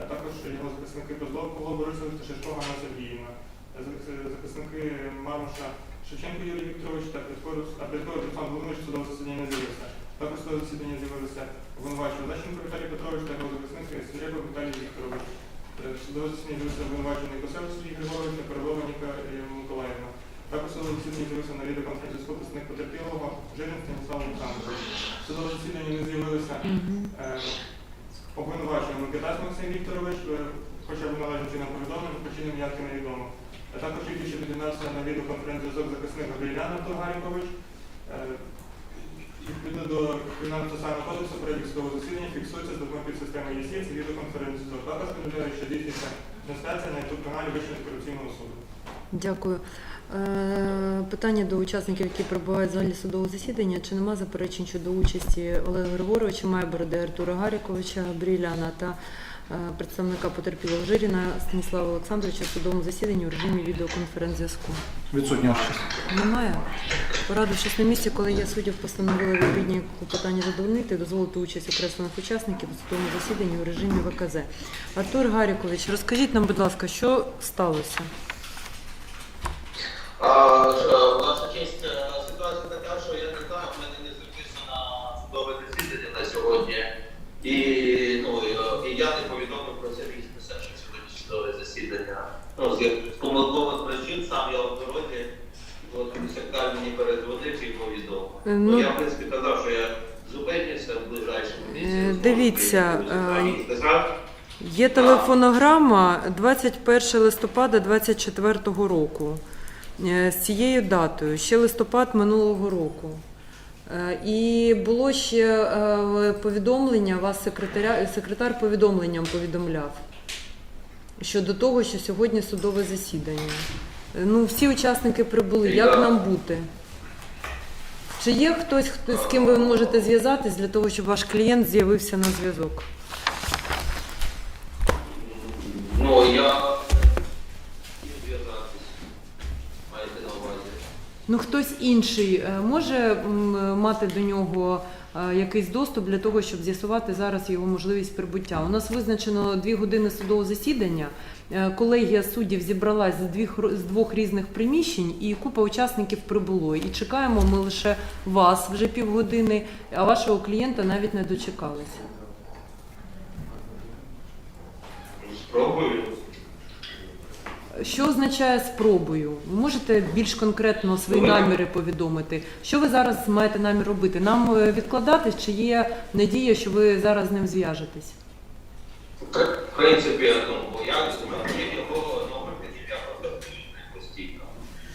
А також його захисники Козлов Павло Борисович та Шишко Ганна Сергіївна, захисники Мармуша Шевченко Юрій Вікторович та Предкорус Олександр Володимирович судове засідання не з'явився. Також судове засідання з'явилися обвинувачений Лещенко Віталій Петрович та його захисник Сергій Віталій Вікторович. Е, Судове засідання з'явився обвинувачений Косевич Сергій Григорович та Королова е, Миколаївна. Також судове засідання з'явився на відеоконференції з представник потерпілого Жилін Станіслав Олександрович. Судове засідання не з'явилися е, обвинувачуємо Микитась Максим Вікторович, е, хоча б належним чином повідомлено, причини ніякі невідомо. А також тільки що під'єднався на відеоконференцію зв'язок захисник Габрілян Антон Гарікович. Е, Відповідно до Кримінального процесуального кодексу перебіг судового засідання фіксується з допомогою підсистеми ЄСІ і відеоконференції. Також повідомляє, що здійснюється трансляція на youtube каналі Вищого антикорупційного суду. Дякую. Е, Питання до учасників, які перебувають в залі судового засідання. Чи нема заперечень щодо участі Олега Григоровича, Майбороди, Артура Гаріковича, Бріляна та е, представника потерпілого Жиріна Станіслава Олександровича в судовому засіданні у режимі відеоконференц-зв'язку? Відсутня. Немає. Порадившись на місці, коли я суддів постановила відповідні клопотання задовольнити, дозволити участь окреслених учасників у судовому засіданні у режимі ВКЗ. Артур Гарікович, розкажіть нам, будь ласка, що сталося? Ваша честь, е, ситуація така, що я не знаю, в мене не записано судове засідання на сьогодні. І, ну, і, е, я не повідомив про це писав, що сьогодні судове засідання. Ну, з з помилкових причин сам я в дорозі, от секретар мені передзвонив і повідомив. Е, Ну, ну- я, в принципі, казав, що я зупинюся в ближайшому місці. Е, дивіться, е, Є телефонограма 21 листопада 24 року е, з цією датою, ще листопад минулого року. Е, І було ще е, повідомлення, вас секретаря, секретар повідомленням повідомляв щодо того, що сьогодні судове засідання. Е, Ну, всі учасники прибули. Як нам бути? Чи є хтось, хто- з ким ви можете зв'язатись для того, щоб ваш клієнт з'явився на зв'язок? ну, я хотів зв'язатись. Маєте на увазі. Ну, хтось інший е, може мати до нього е, якийсь доступ для того, щоб з'ясувати зараз його можливість прибуття. У нас визначено дві години судового засідання. Е, Колегія суддів зібралась з двох, з двох різних приміщень, і купа учасників прибуло. І чекаємо ми лише вас вже півгодини, а вашого клієнта навіть не дочекалися. Спробую. Що означає спробою? Ви можете більш конкретно свої наміри повідомити? Що ви зараз маєте намір робити? Нам е, відкладатись чи є надія, що ви зараз з ним зв'яжетесь? В принципі, ну, бо я є його номер, я контактую постійно.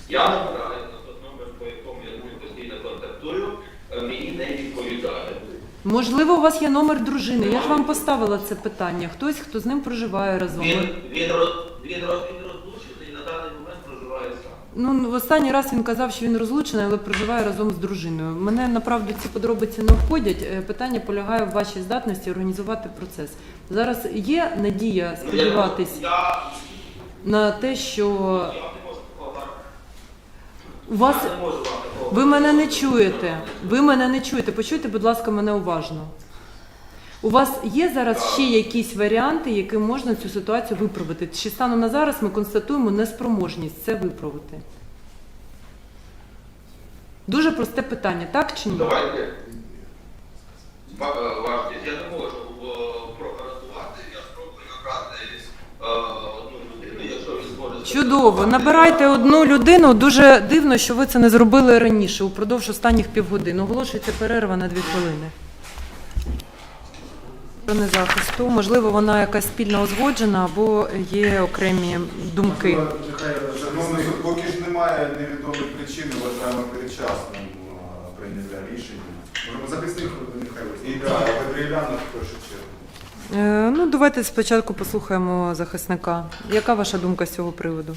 Я набираю на той номер, по якому я постійно контактую, е, мені не відповідає. Можливо, у вас є номер дружини. Я ж вам поставила це питання. Хтось, хто з ним проживає разом. Він, він, він, Ну, в останній раз він казав, що він розлучений, але проживає разом з дружиною. Мене направду ці подробиці не входять. Е, Питання полягає в вашій здатності організувати процес. Зараз є надія Ну, сподіватись на те, що у вас ви мене не чуєте. Ви мене не чуєте. Почуйте, будь ласка, мене уважно. У вас є зараз ще якісь варіанти, яким можна цю ситуацію виправити? Чи станом на зараз ми констатуємо неспроможність це виправити? Дуже просте питання, так чи ні? Давайте. Ва- е, я не можу прогарантувати, я спробую набрати е, одну людину, якщо він зможе. Чудово. Набирайте одну людину. Дуже дивно, що ви це не зробили раніше, упродовж останніх півгодин. Оголошується перерва на дві хвилини. Сторони захисту, можливо, вона якась спільно узгоджена або є окремі думки. Ну, поки ж немає невідомих причин, вважаємо передчасним а, прийняття рішення. Захисник нехай І виступить. в першу чергу. Е, ну, давайте спочатку послухаємо захисника. Яка ваша думка з цього приводу?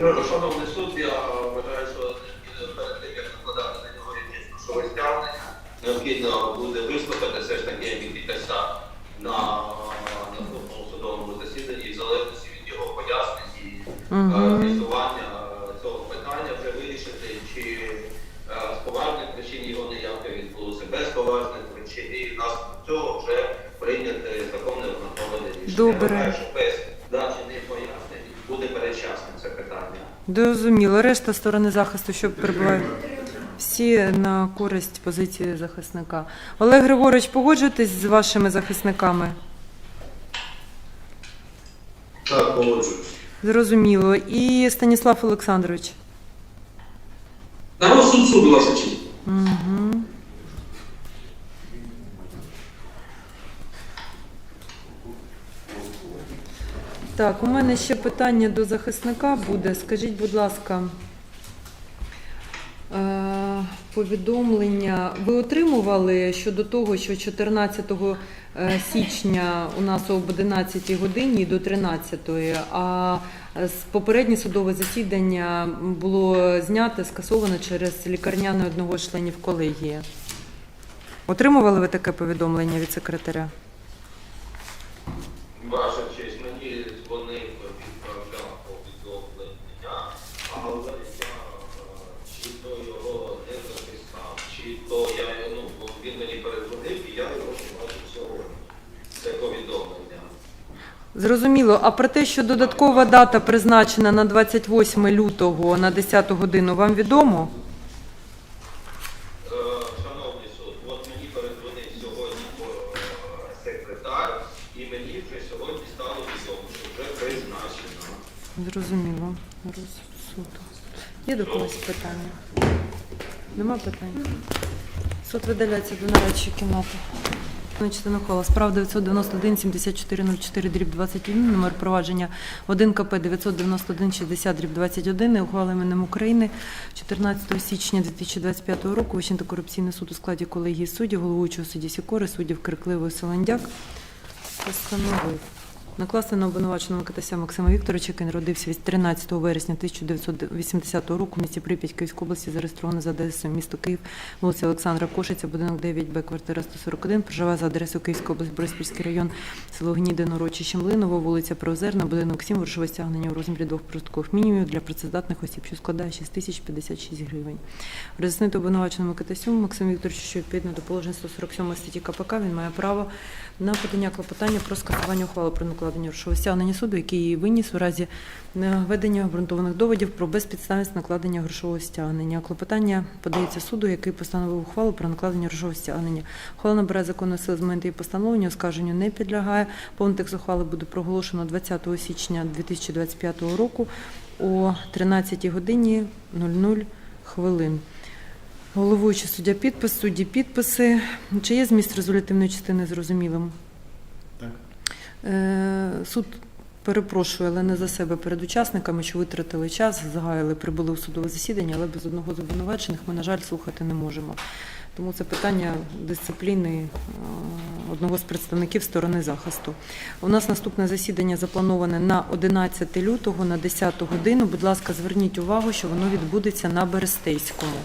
Шановний необхідно буде вислухати все ж таки Микитася на наступному судовому засіданні, в залежності від його пояснень і з'ясування цього питання вже вирішити, чи е, з поважних причин його неявка відбулося, без поважних причин. і наслідок цього вже прийняти законне обґрунтоване рішення. Добре. Без пояснень буде передчасним це питання. Зрозуміло. Решта сторони захисту, що перебувають всі на користь позиції захисника. Олег Григорович, погоджуєтесь з вашими захисниками? Так, погоджуюсь. Зрозуміло. І Станіслав Олександрович. На розсуд суду, честь. Угу. Так, у мене ще питання до захисника буде. Скажіть, будь ласка, повідомлення ви отримували щодо того, що 14 е, січня у нас об 11 годині до 13, а попереднє судове засідання було знято, скасовано через лікарняне одного з членів колегії. Отримували ви таке повідомлення від секретаря? Ваша честь, мені дзвонив, відправляв повідомлення, але я е, чи то його не записав, чи то я ну, бо він мені передзвонив і я його бачив сьогодні. Це повідомлення. Зрозуміло. А про те, що додаткова дата призначена на 28 лютого на 10 годину, вам відомо? Е, Шановний суд, от мені передзвонив сьогодні е, секретар, і мені вже сьогодні стало відомо, що вже призначено. Зрозуміло. Розсуд. Є до когось питання? Нема питань? Суд видаляється до нарадчої кімнати. Частина ухвала. Справа 991 74 04 дріб 21, номер провадження 1 КП 991 60 дріб 21, ухвала іменем України. 14 січня 2025 року Вищий антикорупційний суд у складі колегії суддів, головуючого судді Сікори, суддів Крикливої Солондяк постановив накласти на обвинуваченого Катася Максима Вікторовича, який народився від 13 вересня 1980 року в місті Прип'ять Київської області, зареєстровано за адресою місто Київ, вулиця Олександра Кошиця, будинок 9Б, квартира 141, проживає за адресою Київської області, Бориспільський район, село Гнідино, урочище Млиново, вулиця Проозерна, будинок 7, грошове стягнення у розмірі двох прожиткових мінімумів для працездатних осіб, що складає 6 тисяч 56 гривень. Роз'яснити обвинуваченому Катасю Максиму Вікторовичу, що відповідно до положень 147 статті КПК він має право на подання клопотання про скасування ухвали про накладення стягнення суду, який її виніс у разі наведення обґрунтованих доводів про безпідставність накладення грошового стягнення. Клопотання подається суду, який постановив ухвалу про накладення грошового стягнення. Ухвала набирає законної сили з моменту її постановлення, оскарженню не підлягає. Повний текст ухвали буде проголошено 20 січня 2025 року о 13 годині 00 хвилин. Головуючий суддя підпис, судді підписи. Чи є зміст резолютивної частини зрозумілим? Е, суд перепрошує, але не за себе перед учасниками, що витратили час, загаяли, прибули у судове засідання, але без одного з обвинувачених ми, на жаль, слухати не можемо. Тому це питання дисципліни е, одного з представників сторони захисту. У нас наступне засідання заплановане на 11 лютого на 10 годину. Будь ласка, зверніть увагу, що воно відбудеться на Берестейському.